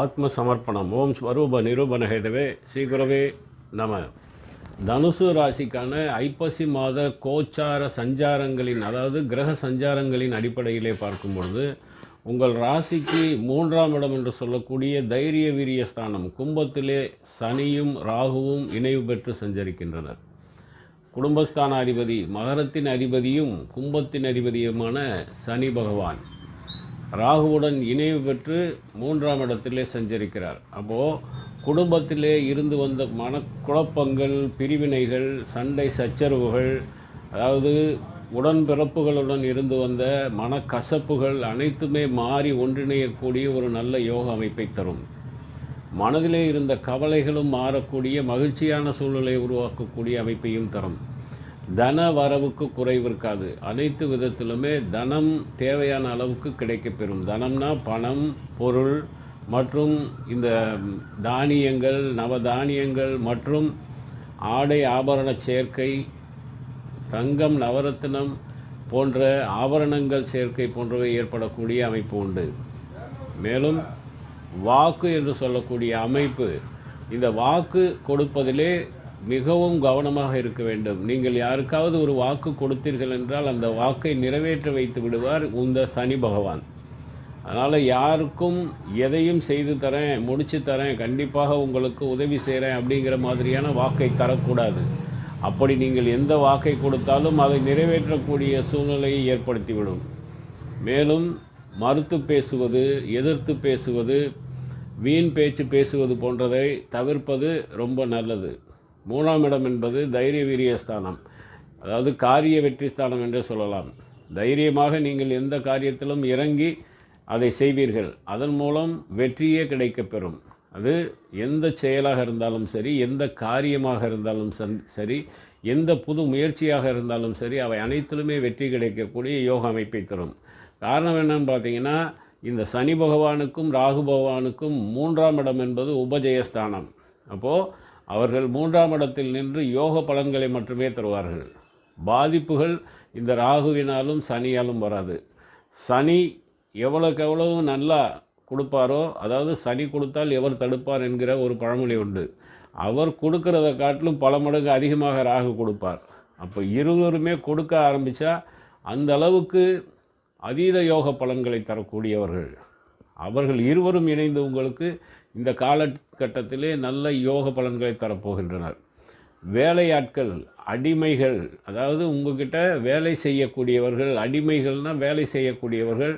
ஆத்ம சமர்ப்பணம் ஓம் ஸ்வரூப நிரூபண ஹேதவே. ஸ்ரீகுரவே நம. தனுசு ராசிக்கான ஐப்பசி மாத கோச்சார சஞ்சாரங்களின் அதாவது கிரக சஞ்சாரங்களின் அடிப்படையிலே பார்க்கும் பொழுது உங்கள் ராசிக்கு மூன்றாம் இடம் என்று சொல்லக்கூடிய தைரிய வீரிய ஸ்தானம் கும்பத்திலே சனியும் ராகுவும் இணைவு பெற்று சஞ்சரிக்கின்றனர். குடும்பஸ்தான அதிபதி மகரத்தின் அதிபதியும் கும்பத்தின் அதிபதியுமான சனி பகவான். ராகுவுடன் இணைவு பெற்று மூன்றாம் இடத்திலே சஞ்சரிக்கிறார் அப்போது குடும்பத்திலே இருந்து வந்த மனக்குழப்பங்கள் பிரிவினைகள் சண்டை சச்சரவுகள் அதாவது உடன்பிறப்புகளுடன் இருந்து வந்த மனக்கசப்புகள் அனைத்துமே மாறி ஒன்றிணையக்கூடிய ஒரு நல்ல யோக அமைப்பை தரும். மனதிலே இருந்த கவலைகளும் மாறக்கூடிய மகிழ்ச்சியான சூழ்நிலையை உருவாக்கக்கூடிய அமைப்பையும் தரும். தன வரவுக்கு குறைவு இருக்காது. அனைத்து விதத்திலுமே தனம் தேவையான அளவுக்கு கிடைக்கப்பெறும். தனம்னா பணம் பொருள் மற்றும் இந்த தானியங்கள் நவதானியங்கள் மற்றும் ஆடை ஆபரண சேர்க்கை தங்கம் நவரத்தினம் போன்ற ஆபரணங்கள் சேர்க்கை போன்றவை ஏற்படக்கூடிய அமைப்பு உண்டு. மேலும் வாக்கு என்று சொல்லக்கூடிய அமைப்பு இந்த வாக்கு கொடுப்பதிலே மிகவும் கவனமாக இருக்க வேண்டும். நீங்கள் யாருக்காவது ஒரு வாக்கு கொடுத்தீர்கள் என்றால் அந்த வாக்கை நிறைவேற்ற வைத்து விடுவார் இந்த சனி பகவான். அதனால் யாருக்கும் எதையும் செய்து தரேன் முடிச்சு தரேன் கண்டிப்பாக உங்களுக்கு உதவி செய்கிறேன் அப்படிங்கிற மாதிரியான வாக்கை தரக்கூடாது. அப்படி நீங்கள் எந்த வாக்கை கொடுத்தாலும் அதை நிறைவேற்றக்கூடிய சூழ்நிலையை ஏற்படுத்திவிடும். மேலும் மறுத்து பேசுவது எதிர்த்து பேசுவது வீண் பேச்சு பேசுவது போன்றதை தவிர்ப்பது ரொம்ப நல்லது. மூணாம் இடம் என்பது தைரிய வீரிய ஸ்தானம். அதாவது காரிய வெற்றி ஸ்தானம் என்றே சொல்லலாம். தைரியமாக நீங்கள் எந்த காரியத்திலும் இறங்கி அதை செய்வீர்கள். அதன் மூலம் வெற்றியே கிடைக்கப்பெறும். அது எந்த செயலாக இருந்தாலும் சரி எந்த காரியமாக இருந்தாலும் சந்- சரி எந்த புது முயற்சியாக இருந்தாலும் சரி அவை அனைத்திலுமே வெற்றி கிடைக்கக்கூடிய யோக அமைப்பை தரும். காரணம் என்னன்னு பார்த்தீங்கன்னா இந்த சனி பகவானுக்கும் ராகு பகவானுக்கும் மூன்றாம் இடம் என்பது உபஜயஸ்தானம் அப்போது அவர்கள் மூன்றாம் இடத்தில் நின்று யோக பலன்களை மட்டுமே தருவார்கள். பாதிப்புகள் இந்த ராகுவினாலும் சனியாலும் வராது. சனி எவ்வளோக்கு எவ்வளவு நல்லா கொடுப்பாரோ அதாவது சனி கொடுத்தால் எவர் தடுப்பார் என்கிற ஒரு பழமொழி உண்டு. அவர் கொடுக்கறத காட்டிலும் பல மடங்கு அதிகமாக ராகு கொடுப்பார். அப்போ இருவருமே கொடுக்க ஆரம்பித்தா அந்த அளவுக்கு அதீத யோக பலன்களை தரக்கூடியவர்கள். அவர்கள் இருவரும் இணைந்து உங்களுக்கு இந்த காலகட்டத்திலே நல்ல யோக பலன்களை தரப்போகின்றனர். வேலையாட்கள் அடிமைகள் அதாவது உங்ககிட்ட வேலை செய்யக்கூடியவர்கள் அடிமைகள்னால் வேலை செய்யக்கூடியவர்கள்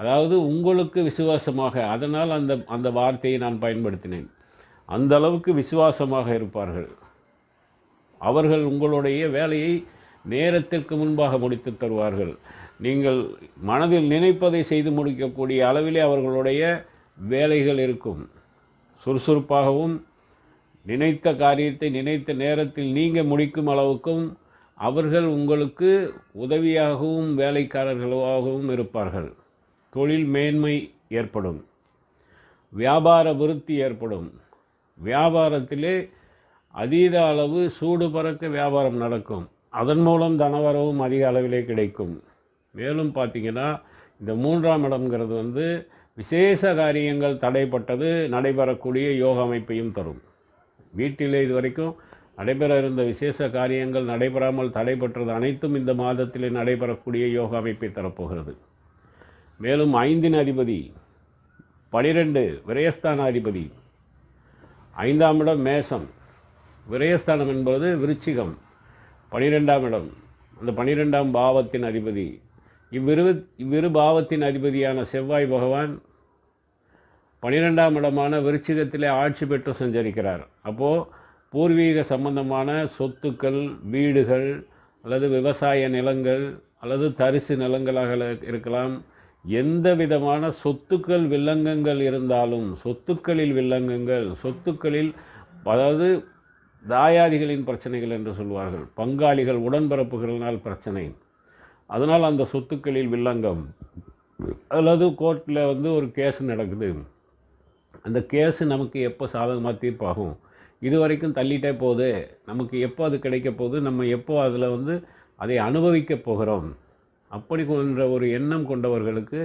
அதாவது உங்களுக்கு விசுவாசமாக அதனால் அந்த அந்த வார்த்தையை நான் பயன்படுத்தினேன். அந்த அளவுக்கு விசுவாசமாக இருப்பார்கள். அவர்கள் உங்களுடைய வேலையை நேரத்திற்கு முன்பாக முடித்து தருவார்கள். நீங்கள் மனதில் நினைப்பதை செய்து முடிக்கக்கூடிய அளவிலே அவர்களுடைய வேலைகள் இருக்கும். சுறுசுறுப்பாகவும் நினைத்த காரியத்தை நினைத்த நேரத்தில் நீங்கள் முடிக்கும் அளவுக்கும் அவர்கள் உங்களுக்கு உதவியாகவும் வேலைக்காரர்களாகவும் இருப்பார்கள். தொழில் மேன்மை ஏற்படும். வியாபார விருத்தி ஏற்படும். வியாபாரத்திலே அதீத அளவு சூடு பறக்க வியாபாரம் நடக்கும். அதன் மூலம் தனவரவும் அதிக அளவிலே கிடைக்கும். மேலும் பார்த்தீங்கன்னா இந்த மூன்றாம் இடம்ங்கிறது வந்து விசேஷ காரியங்கள் தடைப்பட்டது நடைபெறக்கூடிய யோக அமைப்பையும் தரும். வீட்டிலே இது வரைக்கும் நடைபெற இருந்த விசேஷ காரியங்கள் நடைபெறாமல் தடைபெற்றது அனைத்தும் இந்த மாதத்திலே நடைபெறக்கூடிய யோக அமைப்பை தரப்போகிறது. மேலும் ஐந்தின் அதிபதி பனிரெண்டு விரயஸ்தான அதிபதி ஐந்தாம் இடம் மேசம் விரயஸ்தானம் என்பது விருச்சிகம். பனிரெண்டாம் இடம். அந்த பனிரெண்டாம் பாவத்தின் அதிபதி இவ்விரு இவ்விரு பாவத்தின் அதிபதியான செவ்வாய் பகவான் பனிரெண்டாம் இடமான விருச்சிகத்திலே ஆட்சி பெற்று சஞ்சரிக்கிறார். அப்போது பூர்வீக சம்பந்தமான சொத்துக்கள் வீடுகள் அல்லது விவசாய நிலங்கள் அல்லது தரிசு நிலங்களாக இருக்கலாம். எந்த விதமான சொத்துக்கள் வில்லங்கங்கள் இருந்தாலும் சொத்துக்களில் வில்லங்கங்கள் சொத்துக்களில் அதாவது தாயாதிகளின் பிரச்சனைகள் என்று சொல்வார்கள். பங்காளிகள் உடன்பிறப்புகளினால் பிரச்சனை. அதனால் அந்த சொத்துக்களில் வில்லங்கம். அல்லது கோர்ட்டில் வந்து ஒரு கேஸ் நடக்குது. அந்த கேஸு நமக்கு எப்போ சாதகமாக தீர்ப்பாகும்? இது வரைக்கும் தள்ளிட்டே போகுது. நமக்கு எப்போ அது கிடைக்க போகுது? நம்ம எப்போ அதில் வந்து அதை அனுபவிக்க போகிறோம்? அப்படி கொன்ற ஒரு எண்ணம் கொண்டவர்களுக்கு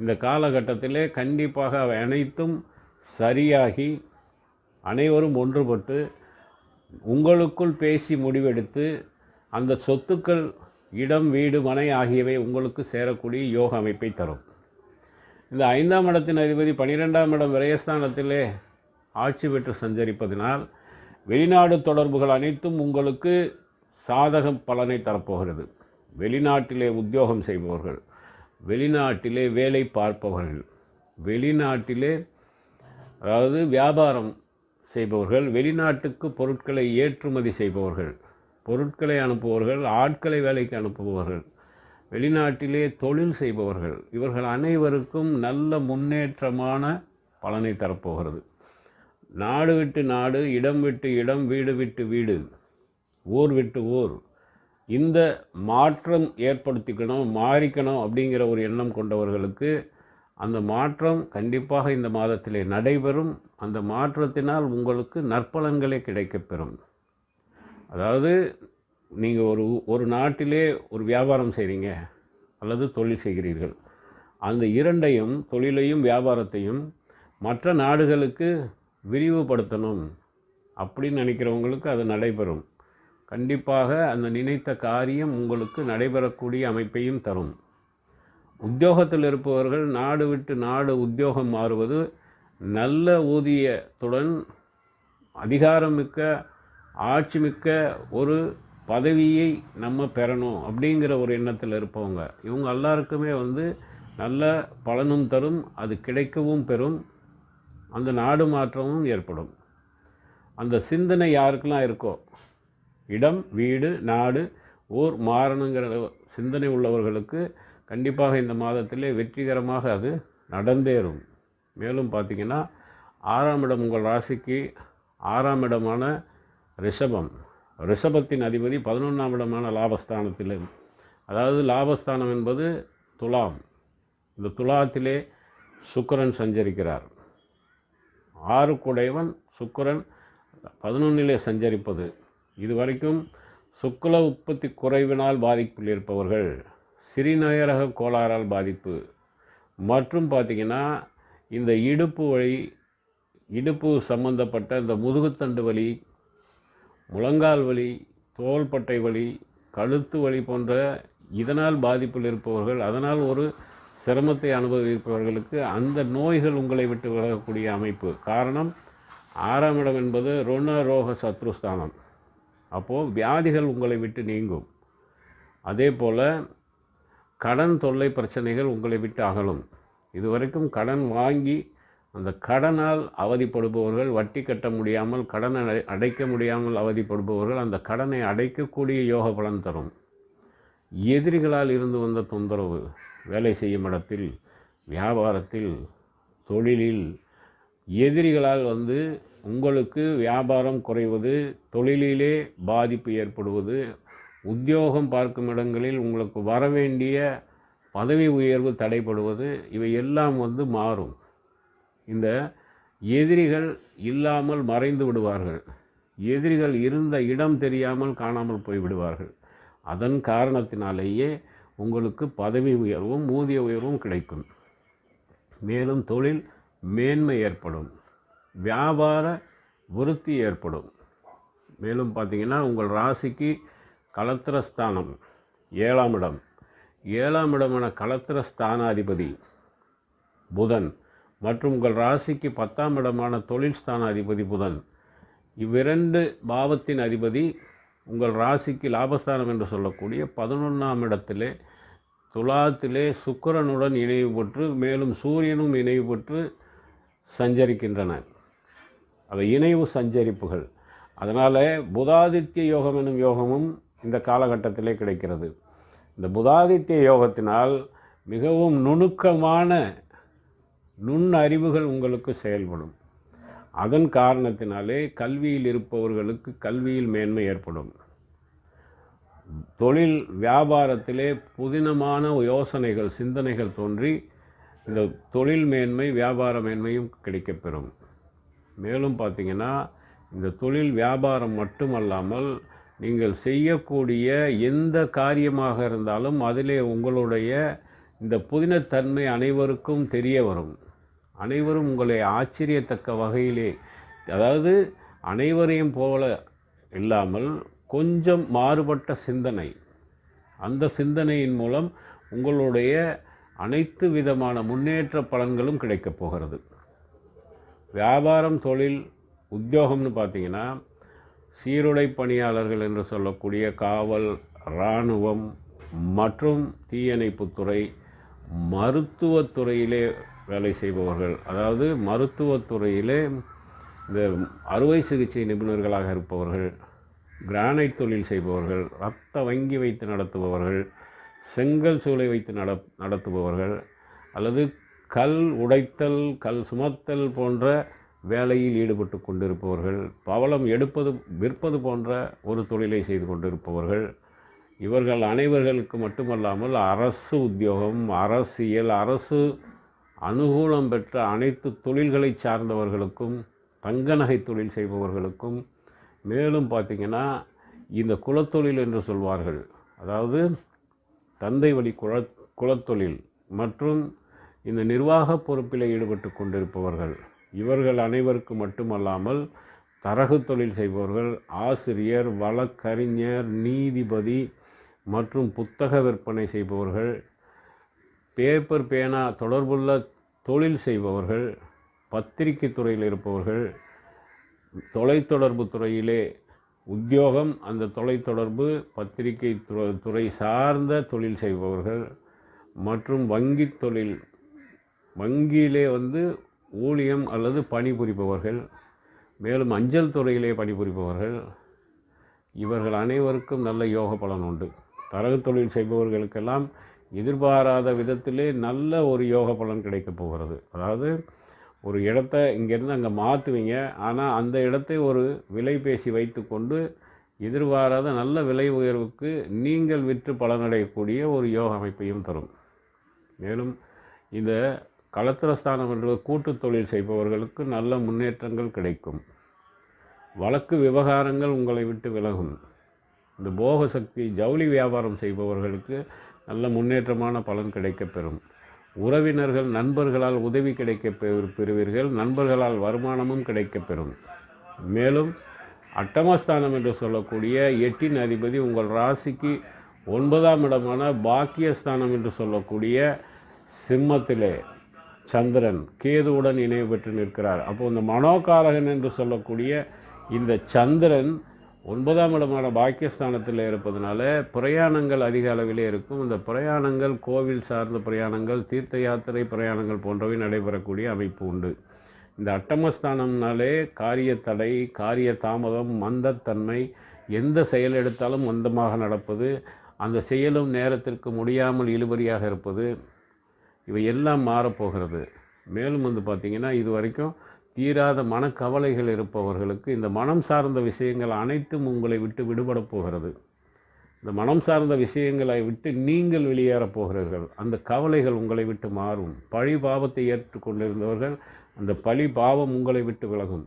இந்த காலகட்டத்திலே கண்டிப்பாக அவை அனைத்தும் சரியாகி அனைவரும் ஒன்றுபட்டு உங்களுக்குள் பேசி முடிவெடுத்து அந்த சொத்துக்கள் இடம் வீடு மனை ஆகியவை உங்களுக்கு சேரக்கூடிய யோக அமைப்பை தரும். இந்த ஐந்தாம் இடத்தின் அதிபதி பனிரெண்டாம் இடம் விரயஸ்தானத்திலே ஆட்சி பெற்று சஞ்சரிப்பதினால் வெளிநாடு தொடர்புகள் அனைத்தும் உங்களுக்கு சாதக பலனை தரப்போகிறது. வெளிநாட்டிலே உத்தியோகம் செய்பவர்கள் வெளிநாட்டிலே வேலை பார்ப்பவர்கள் வெளிநாட்டிலே அதாவது வியாபாரம் செய்பவர்கள் வெளிநாட்டுக்கு பொருட்களை ஏற்றுமதி செய்பவர்கள் பொருட்களை அனுப்புபவர்கள் ஆட்களை வேலைக்கு அனுப்புபவர்கள் வெளிநாட்டிலே தொழில் செய்பவர்கள் இவர்கள் அனைவருக்கும் நல்ல முன்னேற்றமான பலனை தரப்போகிறது. நாடு விட்டு நாடு இடம் விட்டு இடம் வீடு விட்டு வீடு ஊர் விட்டு ஊர் இந்த மாற்றம் ஏற்படுத்திக்கணும் மாறிக்கணும் அப்படிங்கிற ஒரு எண்ணம் கொண்டவர்களுக்கு அந்த மாற்றம் கண்டிப்பாக இந்த மாதத்திலே நடைபெறும். அந்த மாற்றத்தினால் உங்களுக்கு நற்பலன்களே கிடைக்கப்பெறும். அதாவது நீங்கள் ஒரு ஒரு நாட்டிலே ஒரு வியாபாரம் செய்கிறீங்க அல்லது தொழில் செய்கிறீர்கள். அந்த இரண்டையும் தொழிலையும் வியாபாரத்தையும் மற்ற நாடுகளுக்கு விரிவுபடுத்தணும் அப்படின்னு நினைக்கிறவங்களுக்கு அது நடைபெறும். கண்டிப்பாக அந்த நினைத்த காரியம் உங்களுக்கு நடைபெறக்கூடிய அமைப்பையும் தரும். உத்தியோகத்தில் இருப்பவர்கள் நாடு விட்டு நாடு உத்தியோகம் மாறுவது நல்ல ஊதியத்துடன் அதிகாரமிக்க ஆட்சிமிக்க ஒரு பதவியை நம்ம பெறணும் அப்படிங்கிற ஒரு எண்ணத்தில் இருப்பவங்க. இவங்க எல்லாருக்குமே வந்து நல்ல பலனும் தரும் அது கிடைக்கவும் பெறும் அந்த நாடு மாற்றமும் ஏற்படும். அந்த சிந்தனை யாருக்கெல்லாம் இருக்கோ இடம் வீடு நாடு ஊர் மாறணுங்கிற சிந்தனை உள்ளவர்களுக்கு கண்டிப்பாக இந்த மாதத்திலே வெற்றிகரமாக அது நடந்தேறும். மேலும் பார்த்திங்கன்னா ஆறாம் இடம் உங்கள் ராசிக்கு ஆறாம் இடமான ரிஷபம். ரிஷபத்தின் அதிபதி பதினொன்றாம் இடமான லாபஸ்தானத்தில். அதாவது லாபஸ்தானம் என்பது துலாம். இந்த துலாத்திலே சுக்கரன் சஞ்சரிக்கிறார். ஆறு குடைவன் பதினொன்னிலே சஞ்சரிப்பது. இதுவரைக்கும் சுக்குல உற்பத்தி குறைவினால் பாதிப்பில் இருப்பவர்கள் சிறுநீரக கோளாறால் பாதிப்பு. மற்றும் பார்த்திங்கன்னா இந்த இடுப்பு வழி இடுப்பு சம்பந்தப்பட்ட இந்த முதுகுத்தண்டு வலி முழங்கால் வலி தோள்பட்டை வலி கழுத்து வலி போன்ற இதனால் பாதிப்பில் இருப்பவர்கள் அதனால் ஒரு சிரமத்தை அனுபவிப்பவர்களுக்கு அந்த நோய்கள் உங்களை விட்டு விலகக்கூடிய அமைப்பு. காரணம் ஆறாம் இடம் என்பது ருண ரோக சத்ருஸ்தானம் அப்போது வியாதிகள் உங்களை விட்டு நீங்கும். அதே போல் கடன் தொல்லை பிரச்சனைகள் உங்களை விட்டு அகலும். இதுவரைக்கும் கடன் வாங்கி அந்த கடனால் அவதிப்படுபவர்கள் வட்டி கட்ட முடியாமல் கடனை அடை- அடைக்க முடியாமல் அவதிப்படுபவர்கள் அந்த கடனை அடைக்கக்கூடிய யோக பலன் தரும். எதிரிகளால் இருந்து வந்த தொந்தரவு வேலை செய்யும் இடத்தில் வியாபாரத்தில் தொழிலில் எதிரிகளால் வந்து உங்களுக்கு வியாபாரம் குறைவது தொழிலிலே பாதிப்பு ஏற்படுவது உத்தியோகம் பார்க்கும் இடங்களில் உங்களுக்கு வரவேண்டிய பதவி உயர்வு தடைப்படுவது இவை எல்லாம் வந்து மாறும். இந்த எதிரிகள் இல்லாமல் மறைந்து விடுவார்கள். எதிரிகள் இருந்த இடம் தெரியாமல் காணாமல் போய்விடுவார்கள் அதன் காரணத்தினாலேயே உங்களுக்கு பதவி உயர்வும் ஊதிய உயர்வும் கிடைக்கும். மேலும் தொழில் மேன்மை ஏற்படும். வியாபார விருத்தி ஏற்படும். மேலும் பார்த்திங்கன்னா உங்கள் ராசிக்கு கலத்திரஸ்தானம் ஏழாம் இடம். ஏழாம் இடமான கலத்திரஸ்தானாதிபதி புதன். மற்றும் உங்கள் ராசிக்கு பத்தாம் இடமான தொழில் ஸ்தான அதிபதி புதன். இவ்விரண்டு பாவத்தின் அதிபதி உங்கள் ராசிக்கு லாபஸ்தானம் என்று சொல்லக்கூடிய பதினொன்றாம் இடத்திலே துலாத்திலே சுக்கிரனுடன் இணைவு பெற்று மேலும் சூரியனும் இணைவு பெற்று சஞ்சரிக்கின்றன அவை இணைவு சஞ்சரிப்புகள். அதனால் புதாதித்ய யோகம் எனும் யோகமும் இந்த காலகட்டத்திலே கிடைக்கிறது. இந்த புதாதித்ய யோகத்தினால் மிகவும் நுணுக்கமான நுண் அறிவுகள் உங்களுக்கு செயல்படும். அதன் காரணத்தினாலே கல்வியில் இருப்பவர்களுக்கு கல்வியில் மேன்மை ஏற்படும். தொழில் வியாபாரத்திலே புதினமான யோசனைகள் சிந்தனைகள் தோன்றி இந்த தொழில் மேன்மை வியாபார மேன்மையும் கிடைக்கப்பெறும். மேலும் பார்த்திங்கன்னா இந்த தொழில் வியாபாரம் மட்டுமல்லாமல் நீங்கள் செய்யக்கூடிய எந்த காரியமாக இருந்தாலும் அதிலே உங்களுடைய இந்த புதினத்தன்மை அனைவருக்கும் தெரிய வரும். அனைவரும் உங்களை ஆச்சரியத்தக்க வகையிலே அதாவது அனைவரையும் போல இல்லாமல் கொஞ்சம் மாறுபட்ட சிந்தனை. அந்த சிந்தனையின் மூலம் உங்களுடைய அனைத்து விதமான முன்னேற்ற பலன்களும் கிடைக்கப் போகிறது. வியாபாரம் தொழில் உத்தியோகம்னு பார்த்தீங்கன்னா சீருடை பணியாளர்கள் என்று சொல்லக்கூடிய காவல் இராணுவம் மற்றும் தீயணைப்புத்துறை மருத்துவத்துறையிலே வேலை செய்பவர்கள். அதாவது மருத்துவத்துறையிலே இந்த அறுவை சிகிச்சை நிபுணர்களாக இருப்பவர்கள் கிரானைட் தொழில் செய்பவர்கள் ரத்த வங்கி வைத்து நடத்துபவர்கள் செங்கல் சூளை வைத்து நட நடத்துபவர்கள் அல்லது கல் உடைத்தல் கல் சுமத்தல் போன்ற வேலையில் ஈடுபட்டு கொண்டிருப்பவர்கள் பவளம் எடுப்பது விற்பது போன்ற ஒரு தொழிலை செய்து கொண்டிருப்பவர்கள். இவர்கள் அனைவர்களுக்கு மட்டுமல்லாமல் அரசு உத்தியோகம் அரசியல் அரசு அனுகூலம் பெற்ற அனைத்து தொழில்களை சார்ந்தவர்களுக்கும் தங்க நகை தொழில் செய்பவர்களுக்கும் மேலும் பார்த்திங்கன்னா இந்த குலத்தொழில் என்று சொல்வார்கள். அதாவது தந்தை வழி குல குலத்தொழில் மற்றும் இந்த நிர்வாக பொறுப்பில் ஈடுபட்டு கொண்டிருப்பவர்கள். இவர்கள் அனைவருக்கு மட்டுமல்லாமல் தரகு தொழில் செய்பவர்கள் ஆசிரியர் வழக்கறிஞர் நீதிபதி மற்றும் புத்தக விற்பனை செய்பவர்கள் பேப்பர் பேனா தொடர்புள்ள தொழில் செய்பவர்கள் பத்திரிகை துறையில் இருப்பவர்கள் தொலைத்தொடர்பு துறையிலே உத்தியோகம் அந்த தொலைத்தொடர்பு பத்திரிகை துறை துறை சார்ந்த தொழில் செய்பவர்கள் மற்றும் வங்கி தொழில் வங்கியிலே வந்து ஊழியம் அல்லது பணிபுரிபவர்கள் மேலும் அஞ்சல் துறையிலே பணிபுரிபவர்கள் இவர்கள் அனைவருக்கும் நல்ல யோக பலன் உண்டு. தரகு தொழில் செய்பவர்களுக்கெல்லாம் எதிர்பாராத விதத்திலே நல்ல ஒரு யோக பலன் கிடைக்க போகிறது. அதாவது ஒரு இடத்த இங்கேருந்து அங்கே மாற்றுவீங்க ஆனால் அந்த இடத்தை ஒரு விலை பேசி வைத்துக்கொண்டு எதிர்பாராத நல்ல விலை உயர்வுக்கு நீங்கள் விற்று பலனடையக்கூடிய ஒரு யோக அமைப்பையும் தரும். மேலும் இந்த களத்திரஸ்தானம் என்ற கூட்டு தொழில் செய்பவர்களுக்கு நல்ல முன்னேற்றங்கள் கிடைக்கும். வழக்கு விவகாரங்கள் உங்களை விட்டு விலகும். இந்த போக சக்தி ஜவுளி வியாபாரம் செய்பவர்களுக்கு நல்ல முன்னேற்றமான பலன் கிடைக்கப்பெறும் உறவினர்கள் நண்பர்களால் உதவி கிடைக்க பெறுவீர்கள். நண்பர்களால் வருமானமும் கிடைக்கப்பெறும் மேலும் அட்டமஸ்தானம் என்று சொல்லக்கூடிய எட்டின் அதிபதி உங்கள் ராசிக்கு ஒன்பதாம் இடமான பாக்கியஸ்தானம் என்று சொல்லக்கூடிய சிம்மத்திலே சந்திரன் கேதுவுடன் இணைவு பெற்று நிற்கிறார். அப்போது இந்த மனோகாரகன் என்று சொல்லக்கூடிய இந்த சந்திரன் ஒன்பதாம் இடமான பாக்கியஸ்தானத்தில் இருப்பதனால பிரயாணங்கள் அதிக அளவிலே இருக்கும். இந்த பிரயாணங்கள் கோவில் சார்ந்த பிரயாணங்கள் தீர்த்த யாத்திரை பிரயாணங்கள் போன்றவை நடைபெறக்கூடிய அமைப்பு உண்டு. இந்த அட்டமஸ்தானம்னாலே காரிய தடை காரிய தாமதம் மந்தத்தன்மை எந்த செயல் எடுத்தாலும் மந்தமாக நடப்பது அந்த செயலும் நேரத்திற்கு முடியாமல் இழுபறியாக இருப்பது இவை எல்லாம் மாறப்போகிறது. மேலும் வந்து பார்த்திங்கன்னா இது வரைக்கும் தீராத மனக்கவலைகள் இருப்பவர்களுக்கு இந்த மனம் சார்ந்த விஷயங்கள் அனைத்தும் உங்களை விட்டு விடுபட போகிறது. இந்த மனம் சார்ந்த விஷயங்களை விட்டு நீங்கள் வெளியேறப் போகிறீர்கள். அந்த கவலைகள் உங்களை விட்டு மாறும். பழி பாவத்தை ஏற்றுக்கொண்டிருந்தவர்கள் அந்த பழி பாவம் உங்களை விட்டு விலகும்.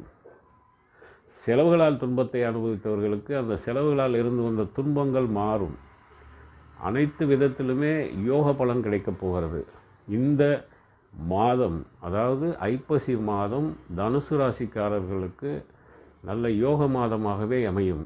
செலவுகளால் துன்பத்தை அனுபவித்தவர்களுக்கு அந்த செலவுகளால் இருந்து வந்த துன்பங்கள் மாறும். அனைத்து விதத்திலுமே யோக பலன் கிடைக்கப் போகிறது. இந்த மாதம் அதாவது ஐப்பசி மாதம் தனுசு ராசிக்காரர்களுக்கு நல்ல யோக மாதமாகவே அமையும்.